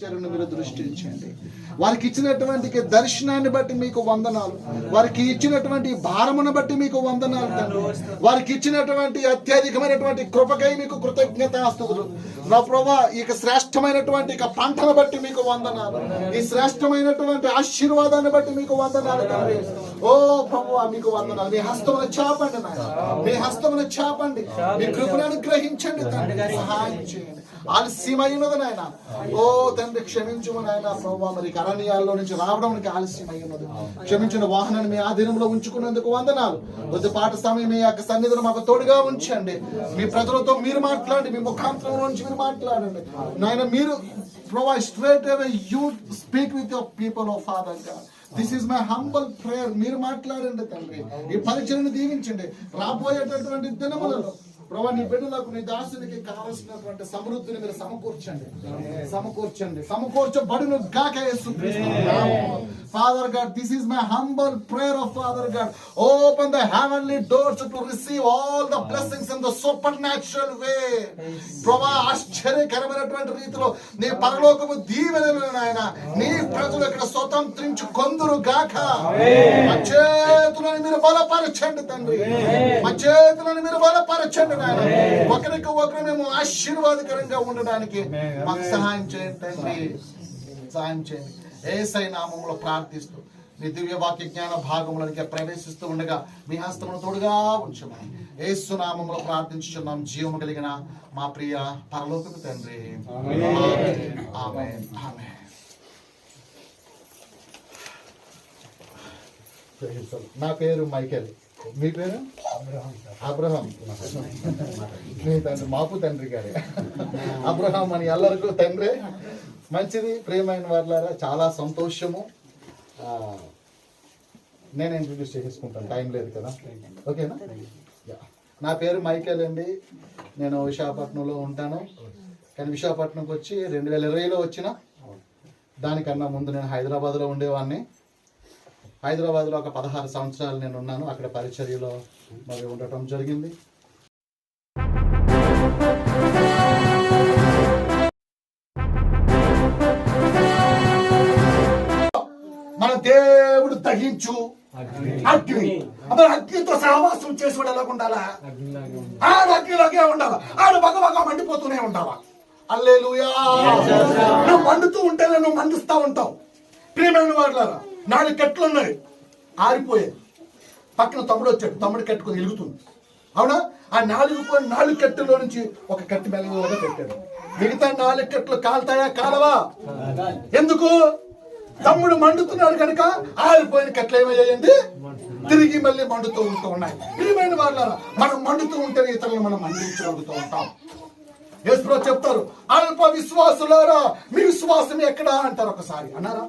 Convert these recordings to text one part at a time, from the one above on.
మీరు దృష్టించండి. వారికి ఇచ్చినటువంటి దర్శనాన్ని బట్టి మీకు వందనాలు. వారికి ఇచ్చినటువంటి భారమును బట్టి మీకు వందనాలు తండ్రి. వారికి ఇచ్చినటువంటి అత్యధికమైనటువంటి కృపకై మీకు కృతజ్ఞతాస్తుతులు. నా ప్రభా ఇక శ్రేష్టమైనటువంటి ఇక పంటను బట్టి మీకు వందనాలు. ఈ శ్రేష్టమైనటువంటి ఆశీర్వాదాన్ని బట్టి మీకు వందనాలు తండ్రి. ఓ ప్రభు మీకు వందనాలు. మీ హస్తమును చాపండి నాయన. మీ హస్తమును చాపండి. మీ కృపను అనుగ్రహించండి తండ్రి. సహాయం చేయండి. ఆలస్యమైనది నాయన. ఓ తండ్రి క్షమించుము నాయన. ప్రభావ మరి అరణ్యాల్లో నుంచి రావడానికి ఆలస్యమై ఉన్నది క్షమించిన వాహనాన్ని మీ ఆధీనంలో ఉంచుకున్నందుకు వందనాలు. కొద్దిపాటి సమయం మీ యొక్క సన్నిధిని మాకు తోడుగా ఉంచండి. మీ ప్రజలతో మీరు మాట్లాడండి. మీ ముఖాంతరం నుంచి మీరు మాట్లాడండి. నాయన మీరు provide straight away you speak with your people of father God this is my humble prayer మీరు మాట్లాడండి తండ్రి. ఈ పరిచయను దీవించండి. రాబోయేటటువంటి దినములలో ప్రభా నీ బిడ్డలకు నీ దాసునికి కావలసినటువంటి సమృద్ధిని మీరు సమకూర్చండి. సమకూర్చండి. సమకూర్చబడును గాక father God this is my humble prayer of father God open the heavenly doors to receive all the blessings in the supernatural way ప్రభా ఆశ్చర్యకరమైనటువంటి రీతిలో నీ పరలోకము దీవెనలు నాయన. నీ ప్రజలు ఇక్కడ స్వతంత్రించు కొందురు గాక. మా చేతులను మీరు బలపరచండి తండ్రి. మా చేతులను మీరు బలపరచండి నాయన ఒకరికి ఒకరు మేము ఆశీర్వాదకరంగా ఉండడానికి మాకు సహాయం చేయండి తండ్రి. సహాయం చేయండి. ఏసై నామంలో ప్రార్థిస్తూ నీ దివ్య వాక్య జ్ఞాన భాగంలోనికి ప్రవేశిస్తూ ఉండగా మీ హస్తమును తోడుగా ఉంచమని ఏసు నామంలో ప్రార్థించుచున్నాం. జీవము కలిగిన మా ప్రియ పరలోకపు తండ్రి. ఆమేన్. ఆమేన్. నా పేరు మైకేల్. మీ పేరు? అబ్రహం. మీ తండ్రి మాకు తండ్రి గారే. అబ్రహాం అని ఎల్లరికూ తండ్రి. మంచిది ప్రియమైన వాళ్ళారా చాలా సంతోషము. నేను ఇంట్రడ్యూస్ చేసుకుంటాను టైం లేదు కదా. ఓకేనా? యా. నా పేరు మైకేల్ అండి. నేను విశాఖపట్నంలో ఉంటాను. కానీ విశాఖపట్నంకి వచ్చి రెండు వేల ఇరవైలో వచ్చిన. దానికన్నా ముందు నేను హైదరాబాద్లో ఉండేవాడిని హైదరాబాద్లో ఒక పదహారు సంవత్సరాలు నేను ఉన్నాను అక్కడ పరిచర్యలో మరి ఉండటం జరిగింది. మన దేవుడు దహించు. అగ్ని. అప్పుడు అగ్నితో సహవాసం చేసి ఎలా ఉండాలా? ఆడ అగ్నిలాగే ఉండాలా? ఆడు బగ బగ మండిపోతూనే ఉండాలా? అల్లేలుయా. నువ్వు మండుతూ ఉంటేనే నువ్వు మండిస్తా ఉంటావు. ప్రియమైన వాళ్ళారా నాలుగు కట్లు ఉన్నాయి. ఆరిపోయాయి పక్కన తమ్ముడు వచ్చాడు. తమ్ముడు కట్టుకొని వెలుగుతుంది అవునా? ఆ నాలుగు నాలుగు కట్టెలో నుంచి ఒక కట్టి మెలగలుగా పెట్టాడు. మిగతా నాలుగు కట్లు కాలుతాయా? కాలవా? ఎందుకు? తమ్ముడు మండుతున్నాడు కనుక ఆరిపోయిన కట్లు ఏమయ్యాయండి? తిరిగి మళ్ళీ మండుతూ ఉంటూ ఉన్నాయి. ప్రియమైన వాళ్ళ మనం మండుతూ ఉంటేనే ఇతరులను మనం మండించగలుగుతూ ఉంటాం. యేసుప్రో చెప్తారు అల్ప విశ్వాసులారా మీ విశ్వాసం ఎక్కడా అంటారు ఒకసారి. అన్నారా?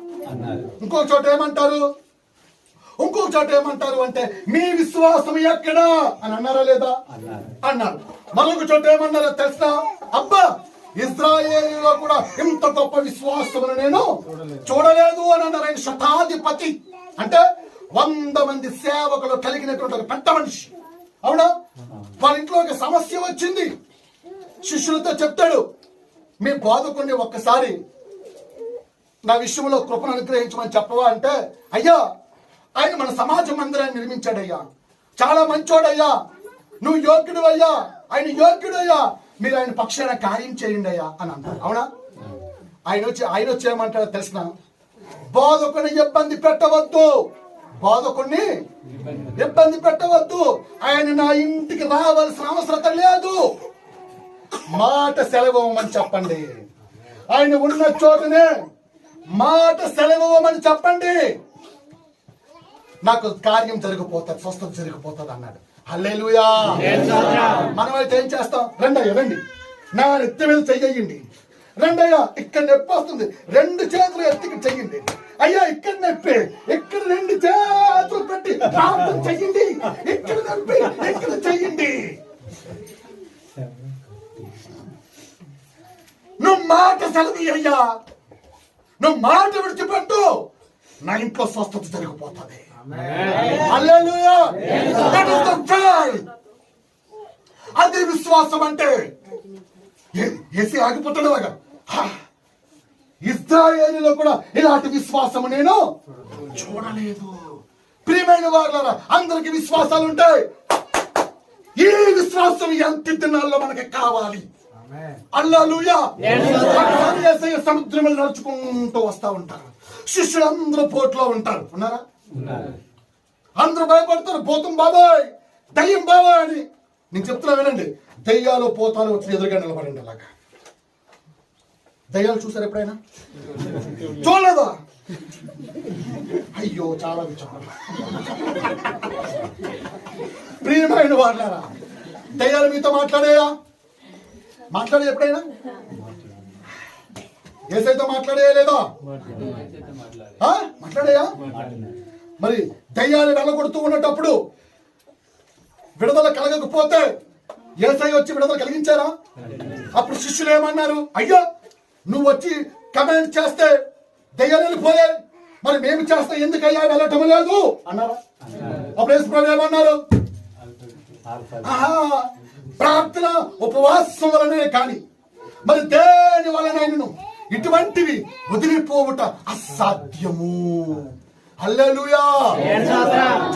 ఇంకో చోట ఏమంటారు? ఇంకొక చోట ఏమంటారు అంటే మీ విశ్వాసం ఎక్కడా? అని అన్నారా లేదా? అన్నారు. మరొక చోట ఏమన్నారో తెలుసా? అబ్బా ఇజ్రాయేలీలో కూడా ఇంత గొప్ప విశ్వాసమును నేను చూడలేదు అని అన్నారు ఆయన శతాధిపతి. అంటే వంద మంది సేవకులు కలిగినటువంటి పెద్ద మనిషి. అవునా? వాళ్ళ ఇంట్లో ఒక సమస్య వచ్చింది. శిష్యులతో చెప్తాడు. మీ బోధకుడిని ఒక్కసారి నా విషయంలో కృపను అనుగ్రహించమని చెప్పవా? అంటే అయ్యా ఆయన మన సమాజ మందిరాన్ని నిర్మించాడయ్యా. చాలా మంచోడయ్యా. నువ్వు యోగ్యుడు అయ్యా ఆయన యోగ్యుడు అయ్యా మీరు ఆయన పక్షాన కార్యం చేయండి అయ్యా అని అంటారు అవునా? ఆయన వచ్చి ఆయన వచ్చి ఏమంటాడో తెలిసిన? బోధకుని ఇబ్బంది పెట్టవద్దు. బోధకుడిని ఇబ్బంది పెట్టవద్దు. ఆయన నా ఇంటికి రావాల్సిన అవసరం లేదు. మాట సెలవమని చెప్పండి. ఆయన ఉన్న చోటనే మాట సెలవమని చెప్పండి. నాకు కార్యం జరిగిపోతుంది స్వస్థత జరిగిపోతుంది అన్నాడు. మనం మనమైతే ఏం చేస్తాం? రెండయ్య రండి. నా నెత్తి మీద చెయ్యండి. రెండయ్య ఇక్కడ నొప్పి వస్తుంది. రెండు చేతులు ఎత్తికి చెయ్యండి. అయ్యా ఇక్కడ నొప్పి. ఇక్కడ రెండు చేతులు పెట్టి ప్రార్థన చెయ్యండి. ఇక్కడ నొప్పి ఇక్కడ చెయ్యండి. నువ్వు మాట సెలవి అయ్యా. నువ్వు మాట విడిచిపెట్టు. నా ఇంట్లో స్వస్థత జరిగిపోతుంది. అది విశ్వాసం అంటే ఏసీ ఆగిపోతాడు అలాగా? ఇస్రాయేలీలో కూడా ఇలాంటి విశ్వాసము నేను చూడలేదు. ప్రియమైన వారులారా అందరికి విశ్వాసాలు ఉంటాయి. ఈ విశ్వాసం ఎంత దినాల్లో మనకి కావాలి. అల్లాలుయా. సముద్రంలో నడుచుకుంటూ వస్తా ఉంటారు. శిష్యులు అందరూ పోట్లో ఉంటారు. ఉన్నారా? అందరూ భయపడతారు. పోతం బాబాయ్ దయ్యం బాబాయ్ అని. నేను చెప్తున్నా వినండి. దయ్యాలు పోతాలు వచ్చి ఎదురుగా నిలబడండి అలాగా. దయ్యాలు చూసారు ఎప్పుడైనా? చూడలేదా? అయ్యో చాలా విచారం. ప్రియమైన వాళ్ళారా దయ్యాలు మీతో మాట్లాడేయా? మాట్లాడే ఎప్పుడైనా? ఏసైతో మాట్లాడే లేదా? ఆ? మాట్లాడేయా? మరి దయ్యాలు వెళ్ళగొడుతూ ఉన్నప్పుడు విడుదల కలగకపోతే ఏసై వచ్చి విడుదల కలిగించారా? అప్పుడు శిష్యులు ఏమన్నారు? అయ్యా నువ్వు వచ్చి కమాండ్ చేస్తే దయ్యాలు వెళ్ళిపోయాయి. మరి మేము చేస్తే ఎందుకయ్యా వెళ్ళటం లేదు? అన్నారా? అప్పుడు ప్రభు ఏమన్నారు? ఆహా, ప్రార్థన ఉపవాసం వలనే కాని మరి దేని వలనైనను ఇటువంటివి వదిలిపోవుట అసాధ్యము.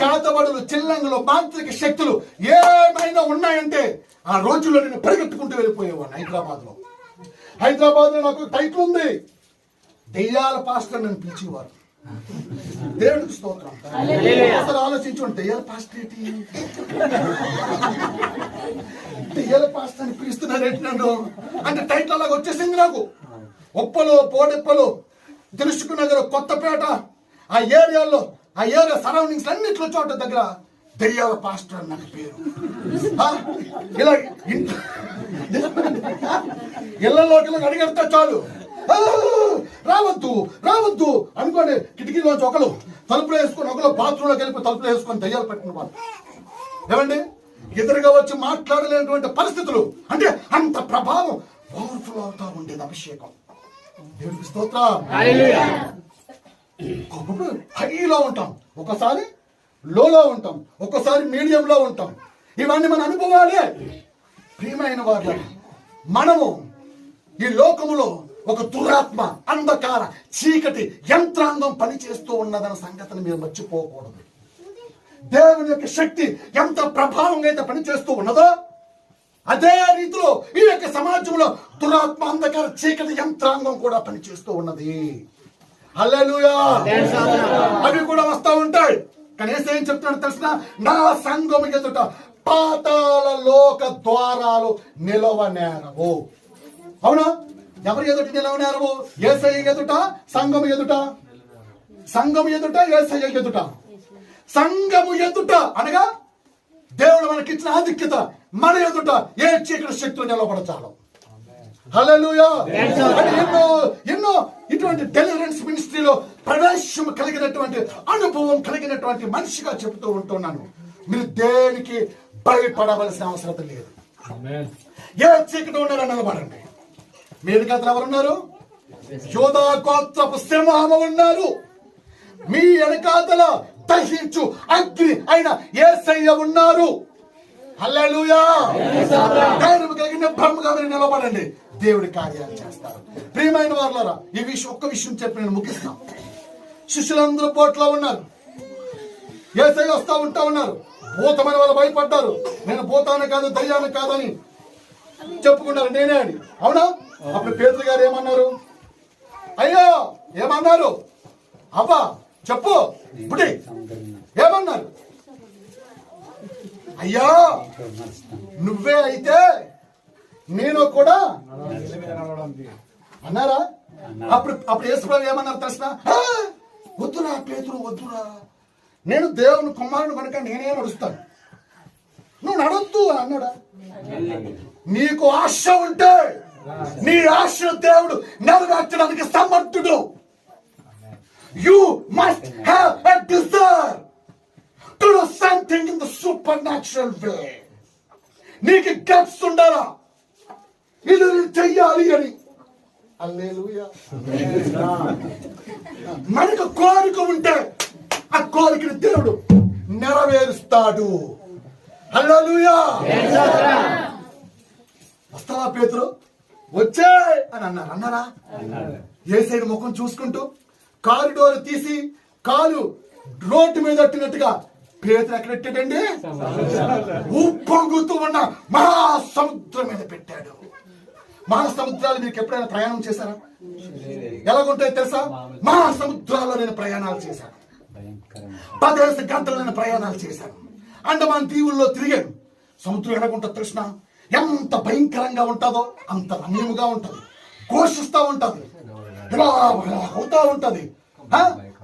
చేతబడులు చిల్లంగులు మాంత్రిక శక్తులు ఏమైనా ఉన్నాయంటే ఆ రోజుల్లో నేను పరిగెత్తుకుంటూ వెళ్ళిపోయేవాడిని హైదరాబాద్లో హైదరాబాద్లో నాకు టైటిల్ ఉంది. దెయ్యాల పాస్టర్ నన్ను పిలిచేవారు. దేవుడికి స్తోత్రం. అసలు ఆలోచించండి దెయ్యాల పాస్టర్ ఏంటి? దెయ్యాల పాస్టర్ అని పిలుస్తున్నారు నన్ను? అంటే టైటిల్ అలాగ వచ్చేసింది నాకు. ఉప్పలు పోడెప్పలు తెలుసుకు నగర్ కొత్తపేట ఆ ఏరియాలో ఆ ఏరియా సరౌండింగ్స్ అన్నిట్లో చోట దగ్గర దెయ్యాల పాస్టర్ అని నాకు పేరు. ఇలా ఇంట్లో ఇళ్ళలోకి చాలు. రావద్దు రావద్దు అనుకోండి కిటికీలోంచి ఒకరు తలుపులు వేసుకొని ఒకరు బాత్రూంలోకి వెళ్ళిపోయి తలుపులు వేసుకొని దయ్యాలు పెట్టిన వాళ్ళు. ఏమండి? ఎదురుగా వచ్చి మాట్లాడలేనటువంటి పరిస్థితులు. అంటే అంత ప్రభావం పవర్ఫుల్ అవుతా ఉండేది అభిషేకం. దేవుడికి స్తోత్రం ఒకప్పుడు హైలో ఉంటాం. ఒకసారి లోలో ఉంటాం. ఒక్కసారి మీడియంలో ఉంటాం. ఇవన్నీ మన అనుభవాలే. ప్రియమైన వారు మనము ఈ లోకములో ఒక దురాత్మ అంధకార చీకటి యంత్రాంగం పనిచేస్తూ ఉన్నదన్న సంగతిని మీరు మర్చిపోకూడదు. దేవుని యొక్క శక్తి ఎంత ప్రభావంగా అయితే పనిచేస్తూ ఉన్నదో అదే రీతిలో ఈ యొక్క సమాజంలో దురాత్మ అంధకార చీకటి యంత్రాంగం కూడా పనిచేస్తూ ఉన్నది. హల్లెలూయా! అవి కూడా వస్తూ ఉంటాయి. కనీసం ఏం చెప్తున్నాడు తెలిసిన? నా సంఘం ఎదుట పాతాల లోక ద్వారాలు నిలవనేరవు. అవునా? ఎవరు ఎదుట నిలవనేరవు? ఏసై ఎదుట సంఘం ఎదుట? సంఘం ఎదుట ఏసై ఎదుట? సంఘము ఎదుట అనగా దేవుడు మనకిచ్చిన ఆధిక్యత మన ఎదుట ఏ చీకటి శక్తులు నిలబడచాలి ఎన్నో ఎన్నో ఇటువంటి డెలివరెన్స్ మినిస్ట్రీలో ప్రవేశం కలిగినటువంటి అనుభవం కలిగినటువంటి మనిషిగా చెబుతూ ఉంటున్నాను. మీరు దేనికి భయపడవలసిన అవసరం లేదు. ఏ చీకటి ఉన్నారో నిలబడండి. మీరు కథలు ఎవరున్నారు యోధా గోత్రపు సింహము ఉన్నారు. మీ వెనకాతల దహించు అగ్ని అయిన ఏసయ్య ఉన్నారు. హల్లెలూయా. ధైర్యం కలిగిన బ్రహ్మగా మీరు నిలబడండి. దేవుడి కార్యాలు చేస్తారు. ప్రియమైన వారులరా ఈ విషయం ఒక్క విషయం చెప్పి నేను ముగిస్తాను శిష్యులందరూ పోట్లో ఉన్నారు. ఏసై వస్తా ఉంటా ఉన్నారు. భూతమైన వాళ్ళు భయపడ్డారు. నేను భూతాన్ని కాదు దయ్యాన్ని కాదని చెప్పుకున్నారు. నేనే అని. అవునా? అప్పుడు పేదలు గారు ఏమన్నారు? అయ్యో ఏమన్నారు? అబ్బా చెప్పు. బుడి ఏమన్నారు? అయ్యా నువ్వే అయితే నేను కూడా అన్నారా? అప్పుడు అప్పుడు యేసుప్రభు ఏమన్నారు తెలిసిన వద్దురా పేతురు వద్దురా. నేను దేవుని కుమారుడు కనుక నేనే నడుస్తాను నువ్వు నడొద్దు అని అన్నాడా? నీకు ఆశ ఉంటే నీ ఆశ దేవుడు నెరవేర్చడానికి సమర్థుడు. Must have a desire to do something in the supernatural way నీకు గట్స్ ఉండాలా? ఇది చెయ్యాలి అని. మనకు కోరిక ఉంటే ఆ కోరికని దేవుడు నెరవేరుస్తాడు. హల్లెలూయా వస్తావా పేతురు? వచ్చే అని అన్నారు? అన్నారా. ఏ సైడ్ ముఖం చూసుకుంటూ? కారిడోర్ తీసి కాలు రోడ్డు మీద పెట్టినట్టుగా పేదలు ఎక్కడ పెట్టాడండి ఉప్పొంగుతూ ఉన్న మహాసముద్రం మీద పెట్టాడు. మహాసముద్రాలు మీకు ఎప్పుడైనా ప్రయాణం చేశారా? ఎలాగుంటాయో తెలుసా? మహాసముద్రాల్లో నేను ప్రయాణాలు చేశాను. పదేసి గంటలు నేను ప్రయాణాలు చేశాను. అండమాన్ దీవుల్లో తిరిగాను. సముద్రం ఎలాగుంటుంది కృష్ణ ఎంత భయంకరంగా ఉంటుందో అంత రమ్యముగా ఉంటుంది. ఘోషిస్తూ ఉంటుంది. ఇలా అవుతా ఉంటది.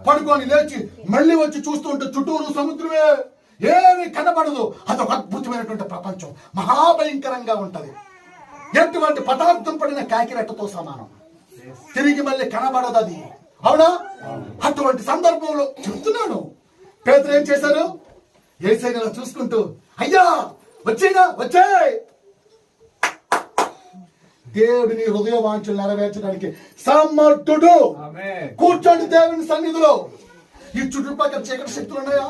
పడుకొని లేచి మళ్ళీ వచ్చి చూస్తూ ఉంటే చుట్టూరు సముద్రమే. ఏమి కనబడదు. అదొక అద్భుతమైనటువంటి ప్రపంచం. మహాభయంకరంగా ఉంటది. ఎటువంటి పదార్థం పడిన కాకిరెట్టతో సమానం. తిరిగి మళ్ళీ కనబడదు అది. అవునా? అటువంటి సందర్భంలో చెప్తున్నాను. పేదలు ఏం చేశారు? ఏసైనా చూసుకుంటూ అయ్యా వచ్చేనా? వచ్చాయి! దేవుడిని హృదయ వాంఛలు నెరవేర్చడానికి సమర్థుడు. కూర్చోండి దేవుని సన్నిధిలో. ఈ చుట్టుపక్కల చీకటి శక్తులు ఉన్నాయా?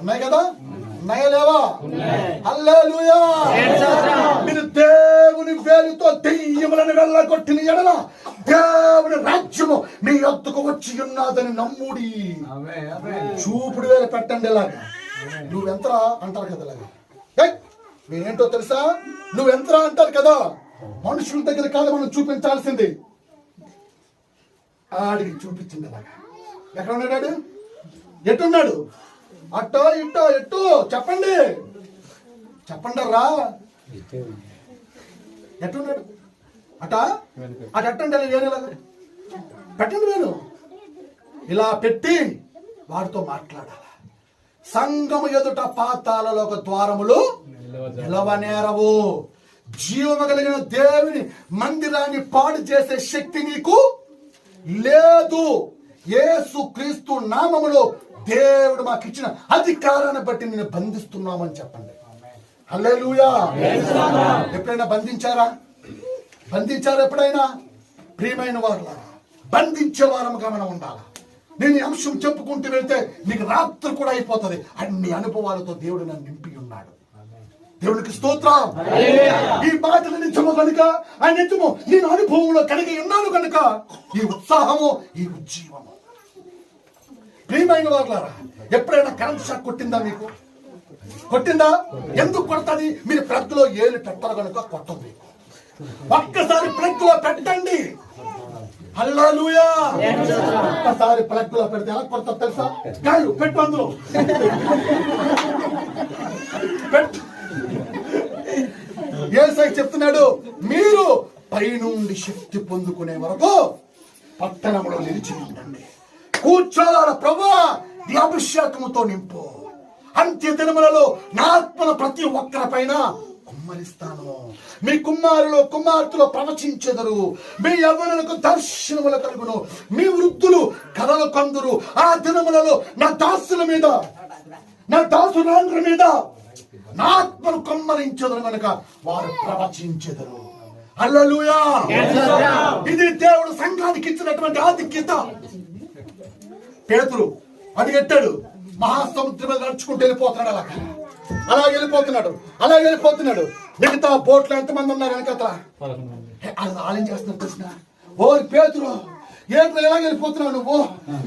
ఉన్నాయి కదా? ఉన్నాయా లేవా? హల్లెలూయా. మీరు దేవుని వేలుతో దెయ్యములను వెళ్ళగొట్టిన ఎడల దేవుని రాజ్యము మీ వద్దకు వచ్చి ఉన్నదని నమ్ముడి. చూపుడు వేలు పెట్టండి ఇలాగా. నువ్వెంతరా అంటారు కదా ఇలాగా? మీరేంటో తెలుసా? నువ్వెంతరా అంటారు కదా? మనుషుల దగ్గర కాదు మనం చూపించాల్సింది. ఆడికి చూపించింది అలాగా. ఎక్కడ ఉన్నాడు ఎట్టున్నాడు అట్టో ఇట్టో ఎట్టు చెప్పండి. చెప్పండి రా. ఎట్టున్నాడు అట? అటు ఎట్టండి అలా వేరేలాగా పెట్టండి నేను ఇలా పెట్టి వాడితో మాట్లాడాలి. సంఘము ఎదుట పాతాలలో ఒక ద్వారములు నిలవనేరవు. జీవము కలిగిన దేవుని మందిరాన్ని పాడు చేసే శక్తి నీకు లేదు. ఏసు క్రీస్తు నామములో దేవుడు మాకు ఇచ్చిన అధికారాన్ని బట్టి నేను బంధిస్తున్నామని చెప్పండి. హలే ఎప్పుడైనా బంధించారా? బంధించారా ఎప్పుడైనా? ప్రియమైన వారులారా బంధించే వారముగా మనం ఉండాలి? నేను అంశం చెప్పుకుంటూ వెళ్తే నీకు రాత్రి కూడా అయిపోతుంది. అన్ని అనుభవాలతో దేవుడు నన్ను నింపి దేవునికి స్తోత్రం. ఈ మాటలు నిజము కనుక ఆ నిజము నేను అనుభవంలో కలిగి ఉన్నాను కనుక ఈ ఉత్సాహము ఈ ఉజ్జీవము. ప్రియమైన వాళ్ళారా ఎప్పుడైనా కరెంట్ షాక్ కొట్టిందా మీకు? కొట్టిందా? ఎందుకు కొడుతుంది? మీరు ప్లగ్లో ఏలు పెట్టరు కనుక కొట్టదు ఒక్కసారి ప్లగ్లో పెట్టండి. హల్లెలూయా. ఒక్కసారి ప్లగ్లో పెడితే ఎలా కొడతా తెలుసా? కాదు పెట్టు అందులో. పెట్టు. ఏసై చెప్తున్నాడు మీరు పైనుండి శక్తి పొందుకునే వరకు పట్టణంలో నిలిచి ఉండండి. కూర్చోవాల ప్రభా నీ అభిషేకముతో నింపు. అంత్య దినములలో నా ఆత్మను ప్రతి ఒక్కరి పైన కుమ్మరిస్తాను. మీ కుమారులు కుమార్తెలు ప్రవచించెదరు. మీ యవ్వనులకు దర్శనములు కలుగును. మీ వృద్ధులు కథలు కందురు. ఆ దినములలో నా దాసుల మీద నా దాసురాండ్ర మీద నా ఆత్మను కొమ్మరించదురు కనుక వారు ప్రవచించెదరు. హల్లెలూయా! ఇది దేవుడు సంఘానికి ఇచ్చినటువంటి ఆధిక్యత. పేతురు అడిగెట్టాడు మహాసముద్రం మీద నడుచుకుంటూ వెళ్ళిపోతున్నాడు అలా. అలా వెళ్ళిపోతున్నాడు అలా వెళ్ళిపోతున్నాడు. మిగతా బోట్లు ఎంతమంది ఉన్నారు వెనకతల అది ఆలయం చేస్తున్నారు కృష్ణ ఓ పేతురు ఏంట్రా ఎలా వెళ్ళిపోతున్నావు నువ్వు?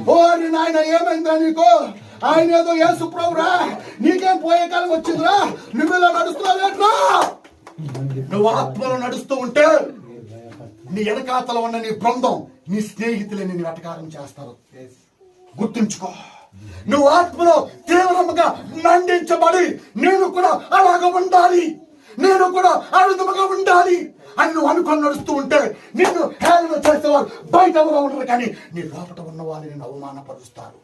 ఓ నాయన ఏమైందిరా నీకు? ఆయన ఏదో యేసు ప్రభురా నీకేం పోయే కాలం వచ్చిందిరా? నువ్వు ఇలా నడుస్తున్నావేట్రా నువ్వు ఆత్మలో నడుస్తూ ఉంటే నీ వెనకాతల ఉన్న నీ బృందం నీ స్నేహితులే నిన్ను వెటకారం చేస్తారు. గుర్తుంచుకో. నువ్వు ఆత్మలో తీవ్రముగా మండించబడి నేను కూడా అలాగ ఉండాలి. నేను కూడా ఆ విధముగా ఉండాలి అని నువ్వు అనుకొని నడుస్తూ ఉంటే నిన్ను హేళన చేసేవారు బయట ఎవరో ఉండరు కానీ నీ లోపల ఉన్న వారిని నిన్ను అవమానపరుస్తారు.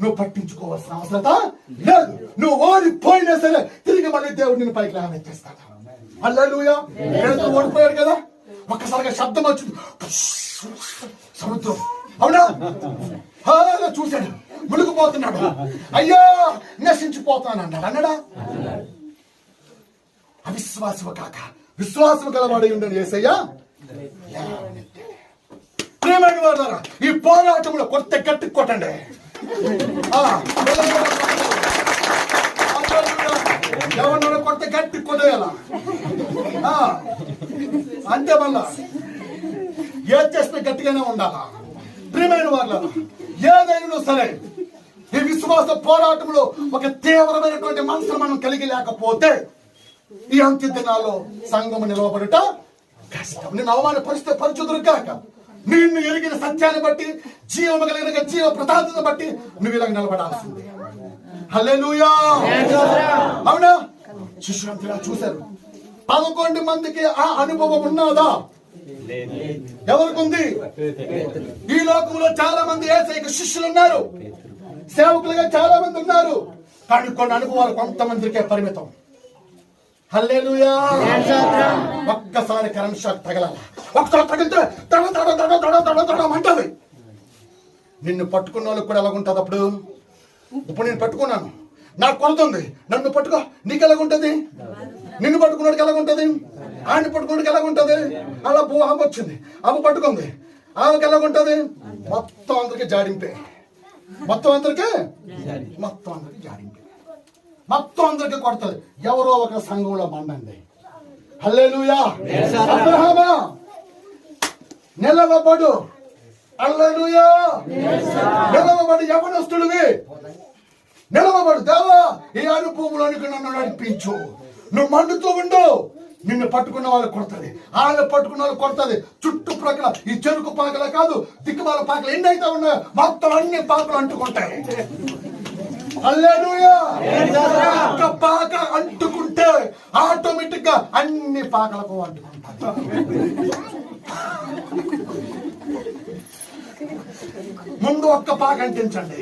నువ్వు పట్టించుకోవాల్సిన అవసరత లేదు. నువ్వు ఓడిపోయినా సరే తిరిగి మళ్ళీ దేవుడు నిన్ను పైకి లేవనెత్తేస్తాడు హల్లెలూయా. పేతురు ఓడిపోయాడు కదా? ఒక్కసారిగా శబ్దం వచ్చింది. సముద్రం. అవునా? హాగా చూశాడు. మునిగిపోతున్నాడు. అయ్యో నశించిపోతాను అన్నాడు? అన్నాడా అవిశ్వాసము కాక. విశ్వాసము గలవాడి ఉండని ఏసయ్యా. ప్రియమైన వారు ఈ పోరాటంలో కొత్త గట్టి కొట్టండి. ఆ, ఎవరినైనా కొడితే గట్టి కొట్టేయాల? ఆ, అంతే మళ్ళా. ఏది చేసినా గట్టిగానే ఉండాలా? ప్రియమైన వాళ్ళ ఏదైనా సరే ఈ విశ్వాస పోరాటంలో ఒక తీవ్రమైనటువంటి మనసును మనం కలిగి లేకపోతే ఈ అంత్య దినాల్లో సంఘం నిలవబడట కష్టం. అవ్వాలి పరిస్థితి పరిచుదురు కాక నిన్ను ఎరిగిన సత్యాన్ని బట్టి జీవము కలిగిన జీవ ప్రతాపను బట్టి నువ్వు ఇలా నిలబడాల్సిందే. హల్లెలూయా. అవునా? శిష్యులంతా చూశారు. పదకొండు మందికి ఆ అనుభవం ఉన్నదా? ఎవరికి ఈ లోకంలో చాలా మంది ఏసైకి శిష్యులు ఉన్నారు. సేవకులుగా చాలా మంది ఉన్నారు. కానీ కొన్ని అనుభవాలు కొంతమందికే పరిమితం. ఒక్కసారి కరెంట్ షాక్ తగలాల? ఒక్కసారి తగిలితే తడ తడ తడ తడ తడ తడ అంటది నిన్ను పట్టుకున్న వాళ్ళకి కూడా ఎలాగుంటుంది అప్పుడు? ఇప్పుడు నేను పట్టుకున్నాను. నాకు కొడుతుంది నన్ను పట్టుకో. నీకు ఎలాగుంటది? నిన్ను పట్టుకున్నాడికి ఎలాగుంటది? ఆయన పట్టుకున్నాడికి ఎలాగుంటది? అలా పో ఆమె వచ్చింది. ఆమె పట్టుకుంది. ఆమెకి ఎలాగుంటది? మొత్తం అందరికి జాడింపే. మొత్తం అందరికి? మొత్తం అందరికి జాడింపే. మొత్తం అందరికి కొడుతుంది. ఎవరో ఒక సంఘంలో మండండి హల్లెలూయా. అబ్రహామా. నిలవబడు. నిలవబడు యవనస్తుడివి. నిలవబడు. దేవా ఈ అనుభవంలోనికి నన్ను నడిపించు. నువ్వు మండుతూ ఉండు. నిన్ను పట్టుకున్న వాళ్ళు కొడుతుంది. ఆమె పట్టుకున్న వాళ్ళు కొడుతుంది. చుట్టుప్రక్కల ఈ చెరుకు పాకలే కాదు దిక్కుమాల పాకలు ఎన్ని అయితే ఉన్నాయో మొత్తం అన్ని పాకలు అంటుకుంటాయి. ఒక్క పాక అంటుకుంటే ఆటోమేటిక్గా అన్ని పాకలకు అంటుకుంటాయి ముందు ఒక్క పాక అంటించండి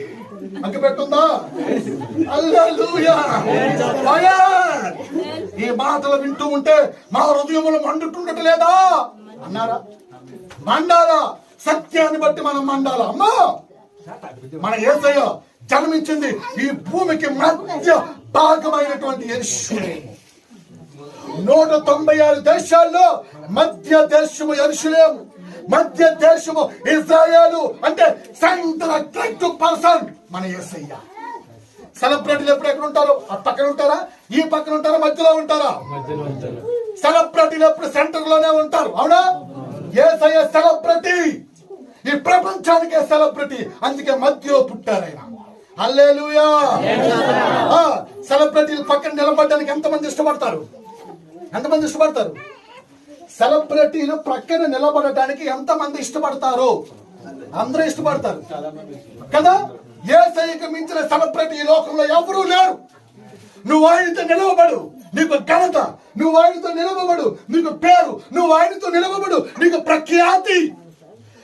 అంక పెట్టుందా? ఈ మాటలు వింటూ ఉంటే మా హృదయములు మండుతుండట లేదా అన్నారా? మండాలా? సత్యాన్ని బట్టి మనం మండాలా? అమ్మా! మన ఏసయ్యో జన్మించింది ఈ భూమికి మధ్య భాగమైనటువంటి యెరూషలేము నూట తొంభై ఆరు దేశాల్లో మధ్య దేశము ఎరుషులేము మధ్య దేశము ఇజ్రాయేలు అంటే సెంటర్ అట్రాక్టివ్ పర్సన్ మన యేసయ్య. సెలబ్రిటీలు ఎప్పుడు ఎక్కడ ఉంటారు? ఆ పక్కన ఉంటారా? ఈ పక్కన ఉంటారా? మధ్యలో ఉంటారా? సెలబ్రిటీలు ఎప్పుడు సెంటర్లోనే ఉంటారు? అవునా? ఏసయ్య సెలబ్రిటీ. ఈ ప్రపంచానికే సెలబ్రిటీ. అందుకే మధ్యలో పుట్టారు ఆయన. హల్లెలూయా. సెలబ్రిటీలు పక్కన నిలబడడానికి ఎంతమంది ఇష్టపడతారు? ఎంతమంది ఇష్టపడతారు? సెలబ్రిటీలు ప్రక్కన నిలబడటానికి ఎంతమంది ఇష్టపడతారు? అందరూ ఇష్టపడతారు. కదా? ఏ సైకి మించిన సెలబ్రిటీ ఈ లోకంలో ఎవరూ లేరు. నువ్వు ఆయనతో నిలవబడు నీకు ఘనత నువ్వు ఆయనతో నిలవబడు నీకు పేరు నువ్వు ఆయనతో నిలవబడు నీకు ప్రఖ్యాతి.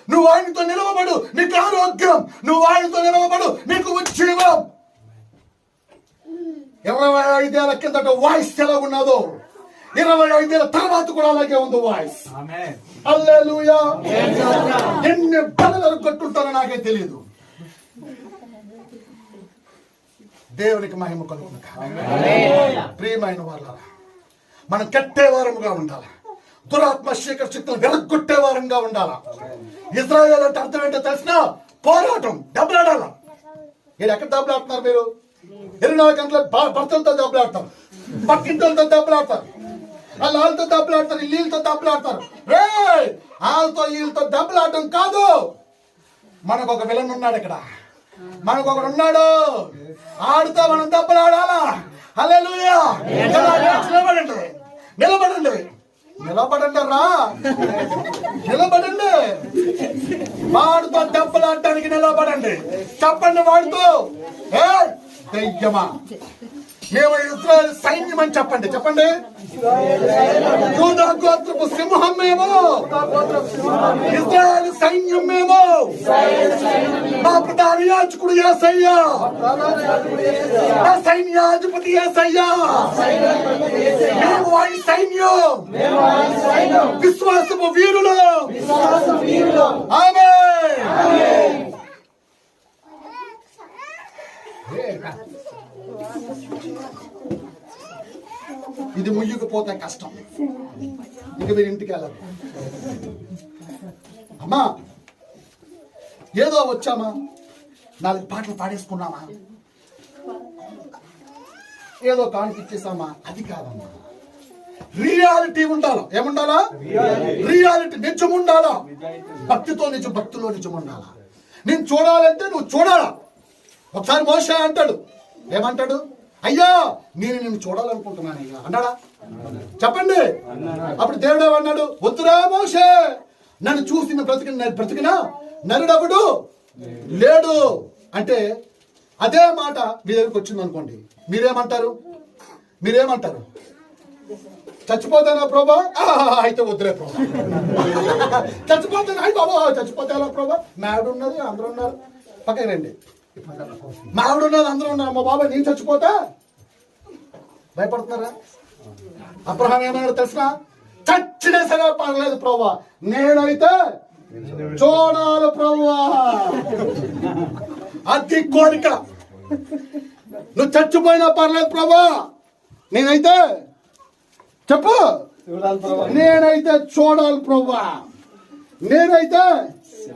నువ్వు ఆయనతో నిలవబడు నీకు ఆరోగ్యం. నువ్వు ఆయనతో నిలవబడు నీకు ఉజ్జీవం ఇరవై ఐదేళ్ళ కిందట వాయిస్ ఎలా ఉన్నదో? ఇరవై ఐదేళ్ళ తర్వాత కూడా అలాగే ఉంది వాయిస్. ఎన్ని బలలు కొట్టుంటారో నాకే తెలియదు దేవునికి మహిమ కలుగును. ప్రియమైన వాళ్ళ మనం కట్టేవారముగా ఉండాలి. దురాత్మ శీకర శక్తులు వెలగొట్టే వారంగా ఉండాలి? ఇజ్రాయేల్ అంటే అర్థం ఏంటో తెలిసిన పోరాటం దెబ్బలాడాల మీరు ఎక్కడ దెబ్బలాడుతున్నారు మీరు? ఇరవై నాలుగు గంటల భర్తలతో దెబ్బలాడతారు పక్కింటితో దెబ్బలాడతారు వాళ్ళు వాళ్ళతో దెబ్బలాడతారు వీళ్ళతో దెబ్బలాడతారు రే వాళ్ళతో వీళ్ళతో దెబ్బలాడటం కాదు. మనకు ఒక విలన్ ఉన్నాడు ఇక్కడ. మనకు ఒకడు ఉన్నాడు. ఆడుతో మనం దెబ్బలాడాలా హల్లెలూయా! నిలబడండి. నిలబడండి. నిలబడండి రా నిలబడండి. వాడితో దెబ్బలాడటానికి నిలబడండి. చెప్పండి వాడితో. ఏ మేము ఇస్రాయల్ సైన్యం అని చెప్పండి. చెప్పండి. యూదా గోత్రపు సింహం మేము. ఇస్రాయల్ సైన్యం మేము. మా ప్రధాన యాజకుడు ఏసయ్యా. మా సైన్యాధిపతి ఏసయ్యా. మేము ఆయన సైన్యం. విశ్వాసము వీరులు. ఆమె ఇది ముయ్యకపోతే కష్టం. ఇంక మీరు ఇంటికి వెళ్ళరు. అమ్మా ఏదో వచ్చామా? నాలుగు పాటలు పాడేసుకున్నామా? ఏదో కానికిచ్చేసామా అది కాదమ్మా. రియాలిటీ ఉండాలా? ఏముండాలా? రియాలిటీ నిజం ఉండాలా? భక్తితో నిజం భక్తిలో నిజం ఉండాలా? నేను చూడాలంటే నువ్వు చూడాలా? ఒకసారి మోసే అంటాడు. ఏమంటాడు? అయ్యా నేను నిన్ను చూడాలనుకుంటున్నాను అయ్యా. అన్నాడా? చెప్పండి. అప్పుడు దేవుడు ఏమన్నాడు? వద్దురా మోషే నన్ను చూసి నేను బ్రతికిన బ్రతికినా? నరుడవుడు? లేడు. అంటే అదే మాట మీ దగ్గరికి వచ్చింది అనుకోండి. మీరేమంటారు? మీరేమంటారు? చచ్చిపోతానా ప్రభా? ఆహా, అయితే వద్దులే ప్రభా. చచ్చిపోతాను? అయ్యి బాబా చచ్చిపోతానా ప్రభా? మావిడ ఉన్నది అందరూ ఉన్నారు పక్కకి రండి. మా ఆవిడ ఉన్నది అందరూ ఉన్నారు. మా బాబాయ్ నేను చచ్చిపోతా? భయపడుతున్నారా? అబ్రహాం ఏమన్నాడు తెలిసిన చచ్చినా సరే పర్లేదు ప్రభా నేనైతే చూడాలి ప్రభా అది కోరిక. నువ్వు చచ్చిపోయినా పర్లేదు ప్రభా నేనైతే చెప్పు. నేనైతే చూడాలి ప్రభా నేనైతే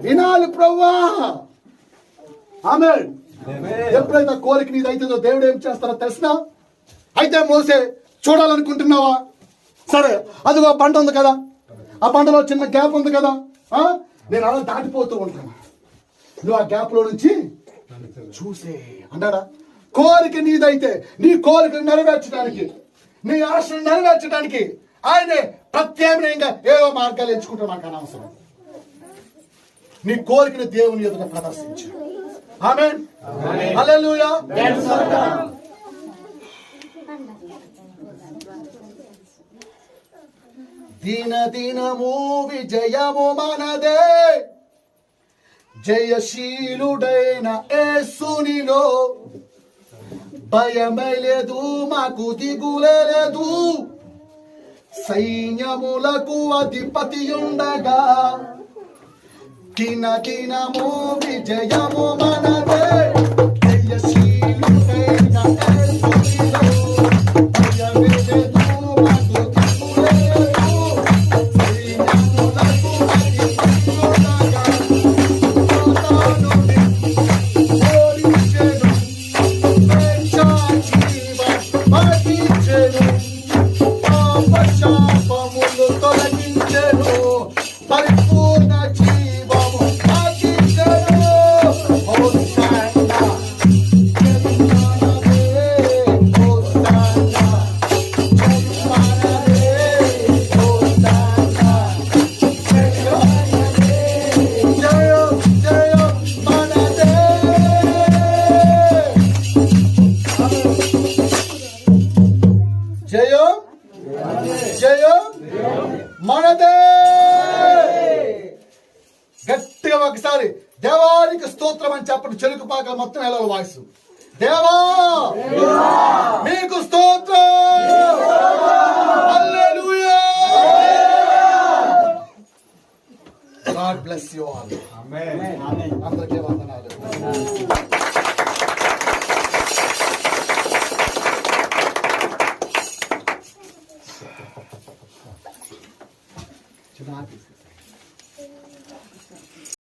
వినాలి ప్రభా ఆమె ఎప్పుడైతే కోరిక నీది అవుతుందో దేవుడు ఏం చేస్తారో తెలిసిన? అయితే మోసే చూడాలనుకుంటున్నావా? సరే అదిగో పంట ఉంది కదా. ఆ పంటలో చిన్న గ్యాప్ ఉంది కదా? నేను అలా దాటిపోతూ ఉంటాను. నువ్వు ఆ గ్యాప్లో నుంచి చూసే అన్నాడా కోరిక నీదైతే నీ కోరిక నెరవేర్చడానికి నీ ఆశను నెరవేర్చడానికి ఆయనే ప్రత్యామ్నాయంగా ఏవో మార్గాలు ఎంచుకుంటే మాకు అనవసరం. నీ కోరికను దేవుని ఎదుట ప్రదర్శించు. ఆమెన్. హల్లెలూయా. దిన దినము విజయము మనదే. జయశీలుడైన ఏసునిలో భయమే లేదు మాకు దిగులేదు సైన్యములకు అధిపతి ఉండగా కిన కినము విజయం మొత్తం ఎలా వాయిస్.